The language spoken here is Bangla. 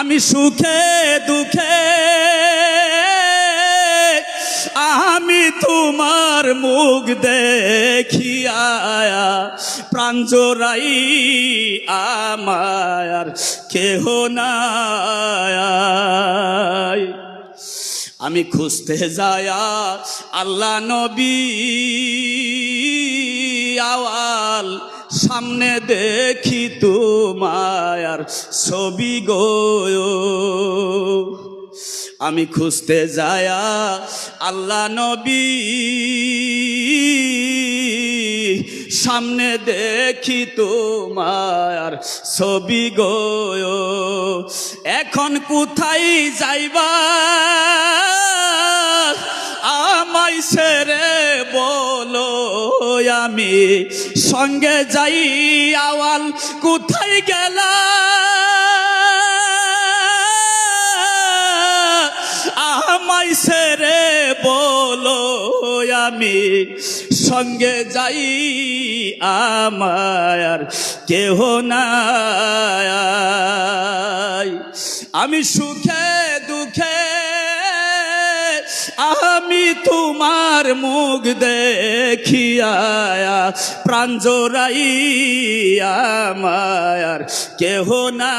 আমি সুখে দুঃখে, আমি তোমার মুখ দেখিয়া প্রাঞ্জরাই আমার কেহ নাই। আমি খুঁজতে যায়া আল্লাহ নবী আওয়াল সামনে দেখি তোমার ছবি গো। আমি খুঁজতে যায়া আল্লাহ নবী সামনে দেখি তোমার ছবি গো। এখন কোথায় যাইবা? আমায় সেরে আমি? সঙ্গে যাই আওয়াল কোথায় গেলা? আমায় সেরে বলো আমি, সঙ্গে যাই আমার কেহ নাই। আমি সুখে দুঃখে আমি তোমার মুখ দেখিয়া প্রাণ জোড়াইয়া মায়ার কেহ না